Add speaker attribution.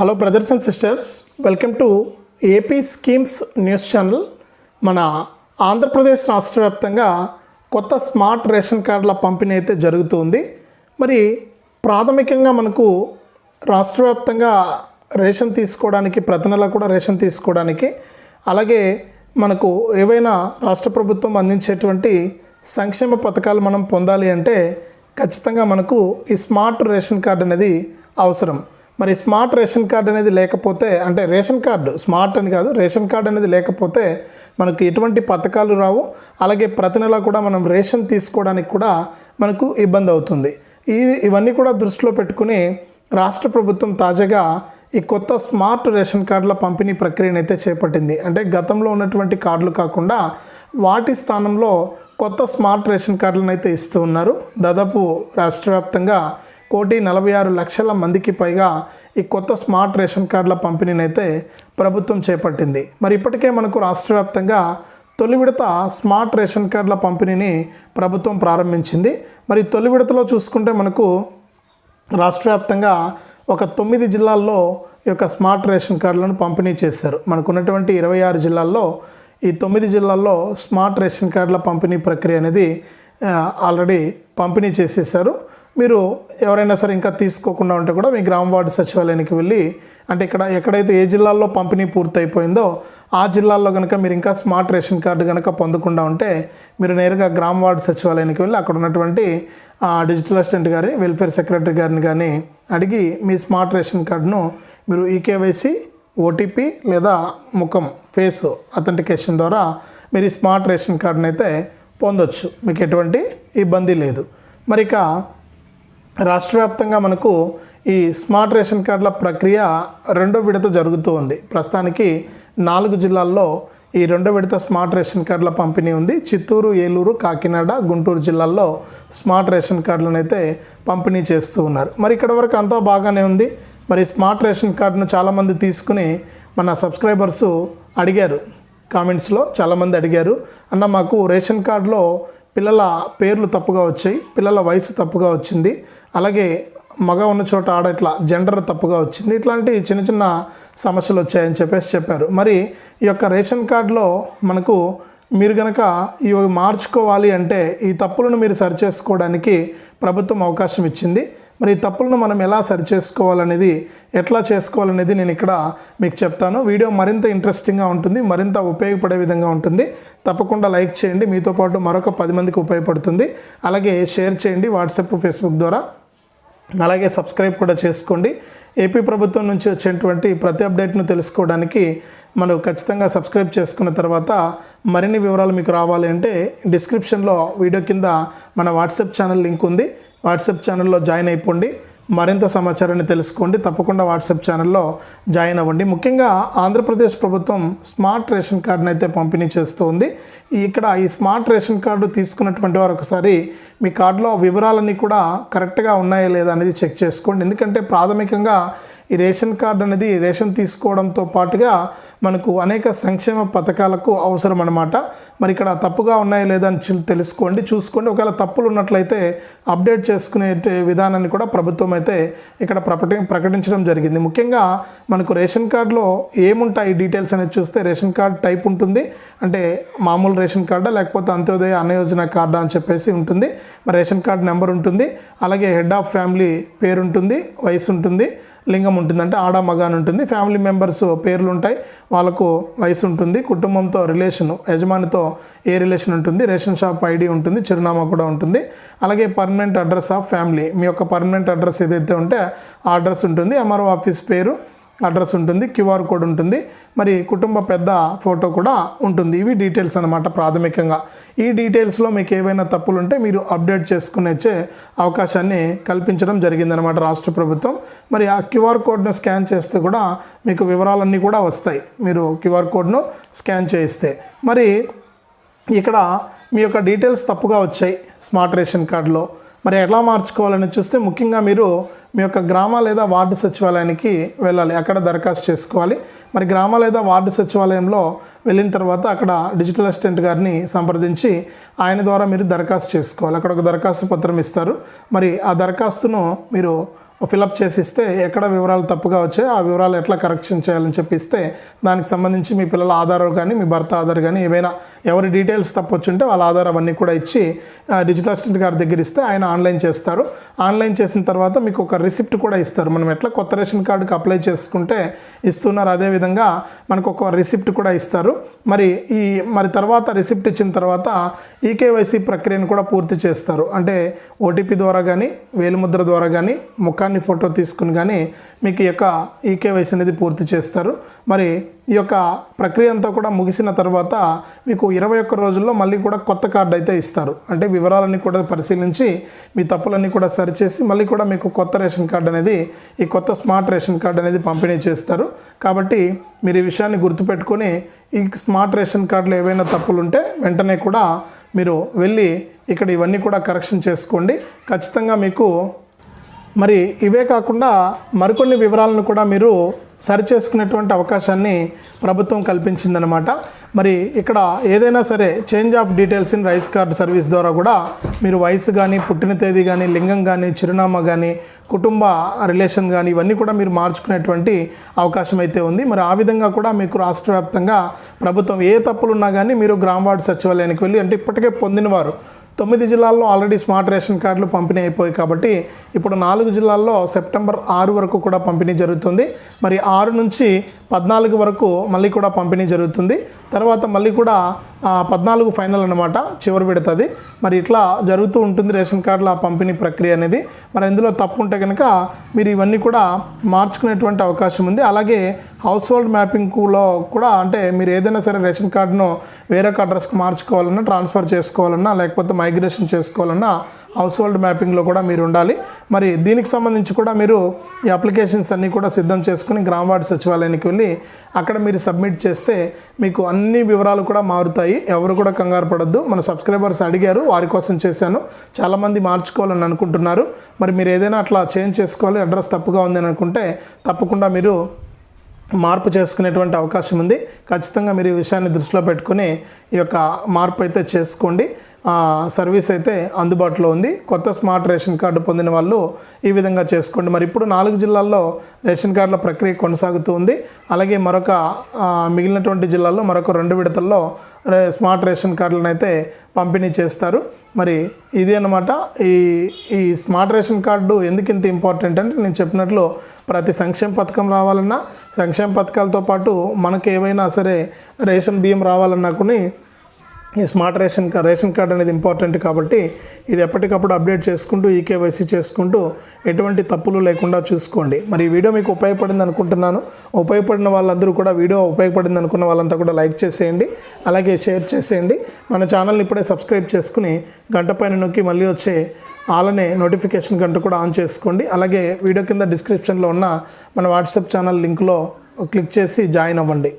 Speaker 1: Hello brothers and sisters welcome to AP schemes news channel మన ఆంధ్రప్రదేశ్ రాష్ట్ర వ్యాప్తంగా కొత్త స్మార్ట్ రేషన్ కార్డుల పంపిణీ అయితే జరుగుతుంది. మరి ప్రాథమికంగా మనకు రాష్ట్ర వ్యాప్తంగా రేషన్ తీసుకోవడానికి ప్రతి నెల కూడా రేషన్ తీసుకోవడానికి అలాగే మనకు ఏవైనా రాష్ట్ర ప్రభుత్వం అందించేటువంటి సంక్షేమ పథకాలు మనం పొందాలి అంటే ఖచ్చితంగా మనకు ఈ స్మార్ట్ రేషన్ కార్డు అనేది అవసరం. మరి స్మార్ట్ రేషన్ కార్డు అనేది లేకపోతే అంటే రేషన్ కార్డు స్మార్ట్ అని కాదు రేషన్ కార్డు అనేది లేకపోతే మనకు ఎటువంటి పథకాలు రావు. అలాగే ప్రతి నెల కూడా మనం రేషన్ తీసుకోవడానికి కూడా మనకు ఇబ్బంది అవుతుంది. ఈ ఇవన్నీ కూడా దృష్టిలో పెట్టుకుని రాష్ట్ర ప్రభుత్వం తాజాగా ఈ కొత్త స్మార్ట్ రేషన్ కార్డుల పంపిణీ ప్రక్రియను అయితే చేపట్టింది. అంటే గతంలో ఉన్నటువంటి కార్డులు కాకుండా వాటి స్థానంలో కొత్త స్మార్ట్ రేషన్ కార్డులను అయితే ఇస్తూ ఉన్నారు. దాదాపు రాష్ట్ర వ్యాప్తంగా కోటి నలభై ఆరు లక్షల మందికి పైగా ఈ కొత్త స్మార్ట్ రేషన్ కార్డుల పంపిణీని అయితే ప్రభుత్వం చేపట్టింది. మరి ఇప్పటికే మనకు రాష్ట్ర వ్యాప్తంగా తొలి విడత స్మార్ట్ రేషన్ కార్డుల పంపిణీని ప్రభుత్వం ప్రారంభించింది. మరి తొలి విడతలో చూసుకుంటే మనకు రాష్ట్ర వ్యాప్తంగా ఒక తొమ్మిది జిల్లాల్లో ఈ యొక్క స్మార్ట్ రేషన్ కార్డులను పంపిణీ చేశారు. మనకున్నటువంటి ఇరవై ఆరు జిల్లాల్లో ఈ తొమ్మిది జిల్లాల్లో స్మార్ట్ రేషన్ కార్డుల పంపిణీ ప్రక్రియ అనేది ఆల్రెడీ పంపిణీ చేసేసారు మీరు ఎవరైనా సరే ఇంకా తీసుకోకుండా ఉంటే కూడా మీ గ్రామ వార్డు సచివాలయానికి వెళ్ళి అంటే ఇక్కడ ఎక్కడైతే ఏ జిల్లాల్లో పంపిణీ పూర్తయిపోయిందో ఆ జిల్లాల్లో కనుక మీరు ఇంకా స్మార్ట్ రేషన్ కార్డు కనుక పొందకుండా ఉంటే మీరు నేరుగా గ్రామ వార్డు సచివాలయానికి వెళ్ళి అక్కడ ఉన్నటువంటి ఆ, డిజిటల్ అసిస్టెంట్ గారి వెల్ఫేర్ సెక్రటరీ గారిని కానీ అడిగి మీ స్మార్ట్ రేషన్ కార్డును మీరు ఈకేవైసీ ఓటీపీ లేదా ముఖం ఫేస్ అథెంటికేషన్ ద్వారా మీరు ఈ స్మార్ట్ రేషన్ కార్డును అయితే పొందొచ్చు. మీకు ఎటువంటి ఇబ్బంది లేదు. మరి ఇక రాష్ట్ర వ్యాప్తంగా మనకు ఈ స్మార్ట్ రేషన్ కార్డుల ప్రక్రియ రెండో విడత జరుగుతూ ఉంది. ప్రస్తుతానికి నాలుగు జిల్లాల్లో ఈ రెండో విడత స్మార్ట్ రేషన్ కార్డుల పంపిణీ ఉంది. చిత్తూరు ఏలూరు కాకినాడ గుంటూరు జిల్లాల్లో స్మార్ట్ రేషన్ కార్డులను అయితే పంపిణీ చేస్తూ ఉన్నారు. మరి ఇక్కడ వరకు అంతా బాగానే ఉంది. మరి స్మార్ట్ రేషన్ కార్డును చాలామంది తీసుకుని మన సబ్స్క్రైబర్స్ అడిగారు. కామెంట్స్లో చాలామంది అడిగారు. అన్న మాకు రేషన్ కార్డులో పిల్లల పేర్లు తప్పుగా వచ్చాయి పిల్లల వయసు తప్పుగా వచ్చింది అలాగే మగ ఉన్న చోట ఆడ ఇట్లా జెండర్ తప్పుగా వచ్చింది ఇట్లాంటి చిన్న చిన్న సమస్యలు వచ్చాయని చెప్పేసి చెప్పారు. మరి ఈ యొక్క రేషన్ కార్డులో మనకు మీరు కనుక ఇవి మార్చుకోవాలి అంటే ఈ తప్పులను మీరు సరిచేసుకోవడానికి ప్రభుత్వం అవకాశం ఇచ్చింది. మరి ఈ తప్పులను మనం ఎలా సరిచేసుకోవాలనేది ఎట్లా చేసుకోవాలనేది నేను ఇక్కడ మీకు చెప్తాను. వీడియో మరింత ఇంట్రెస్టింగ్గా ఉంటుంది మరింత ఉపయోగపడే విధంగా ఉంటుంది. తప్పకుండా లైక్ చేయండి మీతో పాటు మరొక పది మందికి ఉపయోగపడుతుంది. అలాగే షేర్ చేయండి వాట్సాప్ ఫేస్బుక్ ద్వారా. అలాగే సబ్స్క్రైబ్ కూడా చేసుకోండి. ఏపీ ప్రభుత్వం నుంచి వచ్చేటువంటి ప్రతి అప్డేట్ను తెలుసుకోవడానికి మనం ఖచ్చితంగా సబ్స్క్రైబ్ చేసుకున్న తర్వాత మరిన్ని వివరాలు మీకు రావాలి అంటే డిస్క్రిప్షన్లో వీడియో కింద మన వాట్సాప్ ఛానల్ లింక్ ఉంది. వాట్సాప్ ఛానల్లో జాయిన్ అయిపోండి. మరింత సమాచారాన్ని తెలుసుకోండి. తప్పకుండా వాట్సాప్ ఛానల్లో జాయిన్ అవ్వండి. ముఖ్యంగా ఆంధ్రప్రదేశ్ ప్రభుత్వం స్మార్ట్ రేషన్ కార్డును అయితే పంపిణీ చేస్తూ ఉంది ఇక్కడ ఈ స్మార్ట్ రేషన్ కార్డు తీసుకున్నటువంటి వారు ఒకసారి మీ కార్డులో వివరాలన్నీ కూడా కరెక్ట్గా ఉన్నాయా లేదా అనేది చెక్ చేసుకోండి. ఎందుకంటే ప్రాథమికంగా ఈ రేషన్ కార్డు అనేది రేషన్ తీసుకోవడంతో పాటుగా మనకు అనేక సంక్షేమ పథకాలకు అవసరం అనమాట మరి ఇక్కడ తప్పుగా ఉన్నాయా లేదా అని చూ- తెలుసుకోండి. చూసుకోండి. ఒకవేళ తప్పులు ఉన్నట్లయితే అప్డేట్ చేసుకునే విధానాన్ని కూడా ప్రభుత్వం అయితే ఇక్కడ ప్రకటి ప్రకటించడం జరిగింది. ముఖ్యంగా మనకు రేషన్ కార్డులో ఏముంటాయి డీటెయిల్స్ అనేది చూస్తే రేషన్ కార్డ్ టైప్ ఉంటుంది. అంటే మామూలు రేషన్ కార్డా లేకపోతే అంత్యోదయ అన్నయోజన కార్డా అని చెప్పేసి ఉంటుంది. మరి రేషన్ కార్డ్ నెంబర్ ఉంటుంది. అలాగే హెడ్ ఆఫ్ ఫ్యామిలీ పేరు ఉంటుంది వయసు ఉంటుంది లింగం ఉంటుంది అంటే ఆడ మగ అని ఉంటుంది. ఫ్యామిలీ మెంబర్స్ పేర్లు ఉంటాయి వాళ్ళకు వయసు ఉంటుంది. కుటుంబంతో రిలేషన్ యజమానితో ఏ రిలేషన్ ఉంటుంది? రేషన్ షాప్ ఐడి ఉంటుంది. చిరునామా కూడా ఉంటుంది. అలాగే పర్మనెంట్ అడ్రస్ ఆఫ్ ఫ్యామిలీ. మీ యొక్క పర్మనెంట్ అడ్రస్ ఏదైతే ఉంటే ఆ అడ్రస్ ఉంటుంది. ఎంఆర్ఓ ఆఫీస్ పేరు. అడ్రస్ ఉంటుంది క్యూఆర్ కోడ్ ఉంటుంది. మరి కుటుంబ పెద్ద ఫోటో కూడా ఉంటుంది. ఇవి డీటెయిల్స్ అనమాట ప్రాథమికంగా. ఈ డీటెయిల్స్లో మీకు ఏవైనా తప్పులుంటే మీరు అప్డేట్ చేసుకునేచ్చే అవకాశాన్ని కల్పించడం జరిగిందనమాట రాష్ట్ర ప్రభుత్వం. మరి ఆ క్యూఆర్ కోడ్ను స్కాన్ చేస్తే కూడా మీకు వివరాలన్నీ కూడా వస్తాయి. మీరు క్యూఆర్ కోడ్ను స్కాన్ చేయిస్తే. మరి ఇక్కడ మీ యొక్క డీటెయిల్స్ తప్పుగా వచ్చాయి. స్మార్ట్ రేషన్ కార్డులో. మరి ఎలా మార్చుకోవాలని చూస్తే ముఖ్యంగా మీరు మీ యొక్క గ్రామ లేదా వార్డు సచివాలయానికి వెళ్ళాలి. అక్కడ దరఖాస్తు చేసుకోవాలి. మరి గ్రామ లేదా వార్డు సచివాలయంలో వెళ్ళిన తర్వాత అక్కడ డిజిటల్ అసిస్టెంట్ గారిని సంప్రదించి ఆయన ద్వారా మీరు దరఖాస్తు చేసుకోవాలి. అక్కడ ఒక దరఖాస్తు పత్రం ఇస్తారు. మరి ఆ దరఖాస్తును మీరు ఫిలప్ చేసి ఇస్తే ఎక్కడ వివరాలు తప్పుగా వచ్చాయో ఆ వివరాలు ఎట్లా కరెక్షన్ చేయాలని చెప్పిస్తే దానికి సంబంధించి మీ పిల్లల ఆధార్ కానీ మీ భర్త ఆధార్ కానీ ఏవైనా ఎవరి డీటెయిల్స్ తప్పు వచ్చుంటే వాళ్ళ ఆధార్ అవన్నీ కూడా ఇచ్చి డిజిటల్ అసిస్టెంట్ గారి దగ్గర ఇస్తే ఆయన ఆన్లైన్ చేస్తారు. ఆన్లైన్ చేసిన తర్వాత మీకు ఒక రిసిప్ట్ కూడా ఇస్తారు. మనం ఎట్లా కొత్త రేషన్ కార్డుకి అప్లై చేసుకుంటే ఇస్తున్నారు అదేవిధంగా మనకు ఒక రిసిప్ట్ కూడా ఇస్తారు. మరి ఈ మరి తర్వాత రిసిప్ట్ ఇచ్చిన తర్వాత ఈకేవైసీ ప్రక్రియను కూడా పూర్తి చేస్తారు. అంటే ఓటీపీ ద్వారా కానీ వేలిముద్ర ద్వారా కానీ ముఖాన్ని ఫోటో తీసుకుని కానీ మీకు ఈ యొక్క ఈకేవైసీ అనేది పూర్తి చేస్తారు. మరి ఈ యొక్క ప్రక్రియ అంతా కూడా ముగిసిన తర్వాత మీకు ఇరవై ఒక్క రోజుల్లో మళ్ళీ కూడా కొత్త కార్డు అయితే ఇస్తారు. అంటే వివరాలన్నీ కూడా పరిశీలించి మీ తప్పులన్నీ కూడా సరిచేసి మళ్ళీ కూడా మీకు కొత్త రేషన్ కార్డు అనేది ఈ కొత్త స్మార్ట్ రేషన్ కార్డు అనేది పంపిణీ చేస్తారు. కాబట్టి మీరు ఈ విషయాన్ని గుర్తుపెట్టుకొని ఈ స్మార్ట్ రేషన్ కార్డులో ఏవైనా తప్పులు ఉంటే వెంటనే కూడా మీరు వెళ్ళి ఇక్కడ ఇవన్నీ కూడా కరెక్షన్ చేసుకోండి. ఖచ్చితంగా మీకు మరి ఇవే కాకుండా మరికొన్ని వివరాలను కూడా మీరు సరిచేసుకునేటువంటి అవకాశాన్ని ప్రభుత్వం కల్పించిందనమాట మరి ఇక్కడ ఏదైనా సరే change of details in rice card service ద్వారా కూడా మీరు వయసు కానీ పుట్టిన తేదీ కానీ లింగం కానీ చిరునామా కానీ కుటుంబ రిలేషన్ కానీ ఇవన్నీ కూడా మీరు మార్చుకునేటువంటి అవకాశం అయితే ఉంది. మరి ఆ విధంగా కూడా మీకు రాష్ట్ర వ్యాప్తంగా ప్రభుత్వం ఏ తప్పులు ఉన్నా కానీ మీరు గ్రామ వార్డు సచివాలయానికి వెళ్ళి అంటే ఇప్పటికే పొందినవారు. తొమ్మిది జిల్లాల్లో ఆల్రెడీ స్మార్ట్ రేషన్ కార్డులు పంపిణీ అయిపోయాయి కాబట్టి ఇప్పుడు నాలుగు జిల్లాల్లో సెప్టెంబర్ ఆరు వరకు కూడా పంపిణీ జరుగుతుంది. మరి ఆరు నుంచి పద్నాలుగు వరకు మళ్ళీ కూడా పంపిణీ జరుగుతుంది. తర్వాత మళ్ళీ కూడా పద్నాలుగు ఫైనల్ అనమాట చివరి విడతది. మరి ఇట్లా జరుగుతూ ఉంటుంది రేషన్ కార్డుల పంపిణీ ప్రక్రియ అనేది. మరి ఇందులో తప్పు ఉంటే కనుక మీరు ఇవన్నీ కూడా మార్చుకునేటువంటి అవకాశం ఉంది. అలాగే హౌస్ హోల్డ్ మ్యాపింగ్లో కూడా అంటే మీరు ఏదైనా సరే రేషన్ కార్డును వేరొక అడ్రస్కి మార్చుకోవాలన్నా ట్రాన్స్ఫర్ చేసుకోవాలన్నా లేకపోతే మైగ్రేషన్ చేసుకోవాలన్నా హౌస్ హోల్డ్ మ్యాపింగ్లో కూడా మీరు ఉండాలి. మరి దీనికి సంబంధించి కూడా మీరు ఈ అప్లికేషన్స్ అన్నీ కూడా సిద్ధం చేసుకుని గ్రామ సచివాలయానికి వెళ్ళి అక్కడ మీరు సబ్మిట్ చేస్తే మీకు అన్ని వివరాలు కూడా మారుతాయి. ఎవరు కూడా కంగారు పడద్దు. మన సబ్స్క్రైబర్స్ అడిగారు వారి కోసం చేశాను. చాలామంది మార్చుకోవాలని అనుకుంటున్నారు. మరి మీరు ఏదైనా అట్లా చేంజ్ చేసుకోవాలి అడ్రస్ తప్పుగా ఉందని అనుకుంటే తప్పకుండా మీరు మార్పు చేసుకునేటువంటి అవకాశం ఉంది. ఖచ్చితంగా మీరు ఈ విషయాన్ని దృష్టిలో పెట్టుకుని ఈ యొక్క మార్పు అయితే చేసుకోండి. సర్వీస్ అయితే అందుబాటులో ఉంది. కొత్త స్మార్ట్ రేషన్ కార్డు పొందిన వాళ్ళు ఈ విధంగా చేసుకోండి. మరి ఇప్పుడు నాలుగు జిల్లాల్లో రేషన్ కార్డుల ప్రక్రియ కొనసాగుతూ ఉంది. అలాగే మరొక మిగిలినటువంటి జిల్లాల్లో మరొక రెండు విడతల్లో రే స్మార్ట్ రేషన్ కార్డులను అయితే పంపిణీ చేస్తారు. మరి ఇది అన్నమాట ఈ ఈ స్మార్ట్ రేషన్ కార్డు ఎందుకు ఇంత ఇంపార్టెంట్ అంటే నేను చెప్పినట్లు ప్రతి సంక్షేమ పథకం రావాలన్నా సంక్షేమ పథకాలతో పాటు మనకు ఏవైనా సరే రేషన్ బియ్యం రావాలన్నా కూడా ఈ smart ration card ration card అనేది ఇంపార్టెంట్ కాబట్టి ఇది ఎప్పటికప్పుడు అప్డేట్ చేసుకుంటూ ఈకేవైసీ చేసుకుంటూ ఎటువంటి తప్పులు లేకుండా చూసుకోండి. మరి ఈ వీడియో మీకు ఉపయోగపడింది అనుకుంటున్నాను. ఉపయోగపడిన వాళ్ళందరూ కూడా వీడియో ఉపయోగపడింది అనుకున్న వాళ్ళంతా కూడా లైక్ చేసేయండి. అలాగే షేర్ చేసేయండి. మన ఛానల్ని ఇప్పుడే సబ్స్క్రైబ్ చేసుకుని గంట పైన నొక్కి మళ్ళీ వచ్చే అలానే నోటిఫికేషన్ గంట కూడా ఆన్ చేసుకోండి. అలాగే వీడియో కింద డిస్క్రిప్షన్లో ఉన్న మన వాట్సాప్ ఛానల్ లింక్లో క్లిక్ చేసి జాయిన్ అవ్వండి.